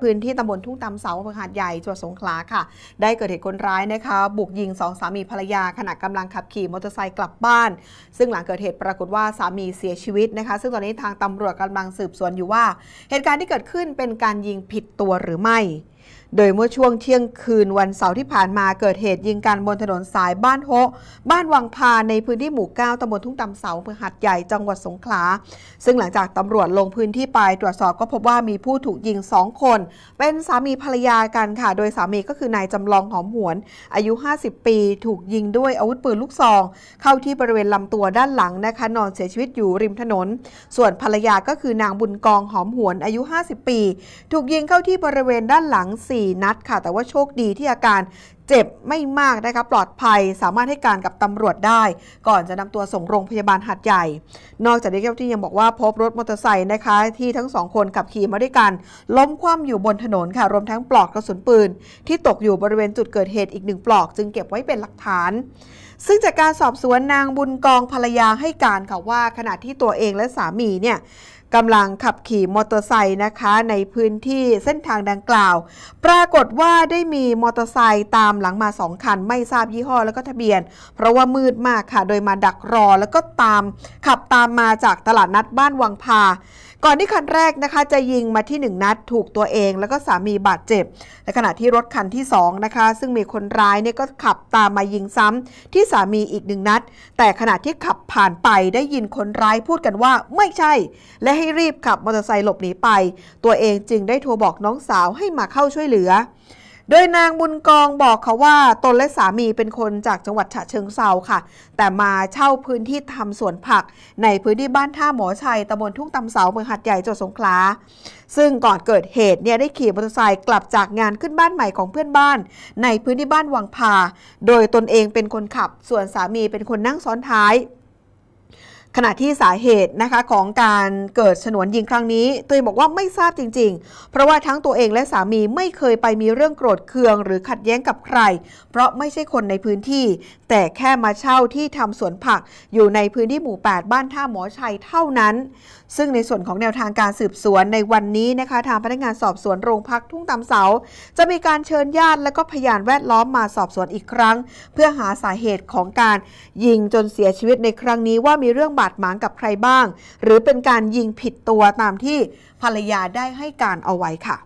พื้นที่ตำบลทุ่งตำเสาอำเภอหาดใหญ่จังหวัดสงขลาค่ะ ได้เกิดเหตุคนร้ายนะคะ บุกยิงสองสามีภรรยาขณะกำลังขับขี่มอเตอร์ไซค์กลับบ้าน ซึ่งหลังเกิดเหตุปรากฏว่าสามีเสียชีวิตนะคะ ซึ่งตอนนี้ทางตำรวจกำลังสืบสวนอยู่ว่า เหตุการณ์ที่เกิดขึ้นเป็นการยิงผิดตัวหรือไม่โดยเมื่อช่วงเที่ยงคืนวันเสาร์ที่ผ่านมาเกิดเหตุยิงกันบนถนนสายบ้านโฮบ้านวังพาในพื้นที่หมู่9ตำบลทุ่งตำเสาอำเภอหัดใหญ่จังหวัดสงขลา ซึ่งหลังจากตำรวจลงพื้นที่ไปตรวจสอบก็พบว่ามีผู้ถูกยิง 2 คน เป็นสามีภรรยากันค่ะ โดยสามีก็คือนายจำลองหอมหวน อายุ 50 ปี ถูกยิงด้วยอาวุธปืนลูกซอง เข้าที่บริเวณลำตัวด้านหลังนะคะนอนเสียชีวิตอยู่ริมถนน ส่วนภรรยาก็คือนางบุญกองหอมหวนอายุ 50 ปี ถูกยิงเข้าที่บริเวณด้านหลัง4 นัดค่ะ แต่ว่าโชคดีที่อาการเจ็บไม่มากนะคะปลอดภัยสามารถให้การกับตำรวจได้ ก่อนจะนำตัวส่งโรงพยาบาลหัดใหญ่ นอกจากนี้เจ้าหน้าที่ยังบอกว่าพบรถมอเตอร์ไซค์นะคะ ที่ทั้งสองคนขับขี่มาด้วยกัน ล้มคว่ำอยู่บนถนนค่ะ รวมทั้งปลอกกระสุนปืน ที่ตกอยู่บริเวณจุดเกิดเหตุอีกหนึ่งปลอกจึงเก็บไว้เป็นหลักฐาน ซึ่งจากการสอบสวนนางบุญกองภรรยาให้การค่ะว่าขณะที่ตัวเองและสามีเนี่ย กำลังขับขี่มอเตอร์ไซค์นะคะในพื้นที่เส้นทางดังกล่าว ปรากฏว่าได้มีมอเตอร์ไซค์ตามหลังมาสองคัน ไม่ทราบยี่ห้อแล้วก็ทะเบียน เพราะว่ามืดมากค่ะ โดยมาดักรอแล้วก็ตามขับตามมาจากตลาดนัดบ้านวังพาก่อนที่คันแรกนะคะจะยิงมาที่ 1 นัดถูกตัวเองแล้วก็สามีบาดเจ็บในขณะที่รถคันที่2นะคะซึ่งมีคนร้ายเนี่ยก็ขับตามมายิงซ้ำที่สามีอีกหนึ่งนัด แต่ขณะที่ขับผ่านไปได้ยินคนร้ายพูดกันว่าไม่ใช่ และให้รีบขับมอเตอร์ไซค์หลบหนีไป ตัวเองจึงได้โทรบอกน้องสาวให้มาเข้าช่วยเหลือ โดยนางบุญกองบอกเขาว่าตนและสามีเป็นคนจากจังหวัดฉะเชิงเซาค่ะ แต่มาเช่าพื้นที่ทำสวนผัก ในพื้นที่บ้านท่าหมอชัยตำบลทุ่งตำเสาเมืองหัดใหญ่จังหวัดสงขลา ซึ่งก่อนเกิดเหตุเนี่ยได้ขี่มอเตอร์ไซค์กลับจากงานขึ้นบ้านใหม่ของเพื่อนบ้าน ในพื้นที่บ้านวังพา โดยตนเองเป็นคนขับ ส่วนสามีเป็นคนนั่งซ้อนท้าย ขณะที่สาเหตุนะคะของการเกิดฉนวนยิงครั้งนี้ตัวเองบอกว่าไม่ทราบจริง ๆ เพราะว่าทั้งตัวเองและสามีไม่เคยไปมีเรื่องโกรธเคือง หรือขัดแย้งกับใคร เพราะไม่ใช่คนในพื้นที่ แต่แค่มาเช่าที่ทำสวนผักอยู่ในพื้นที่หมู่ 8 บ้านท่าหมอชัยเท่านั้น ซึ่งในส่วนของแนวทางการสืบสวนในวันนี้นะคะทางพนักงานสอบสวนโรงพักทุ่งตำเสา จะมีการเชิญญาติและก็พยานแวดล้อมมาสอบสวนอีกครั้ง เพื่อหาสาเหตุของการยิงจนเสียชีวิตในครั้งนี้ว่ามีเรื่องบาาดหมางกับใครบ้าง หรือเป็นการยิงผิดตัวตามที่ภรรยาได้ให้การเอาไว้ค่ะ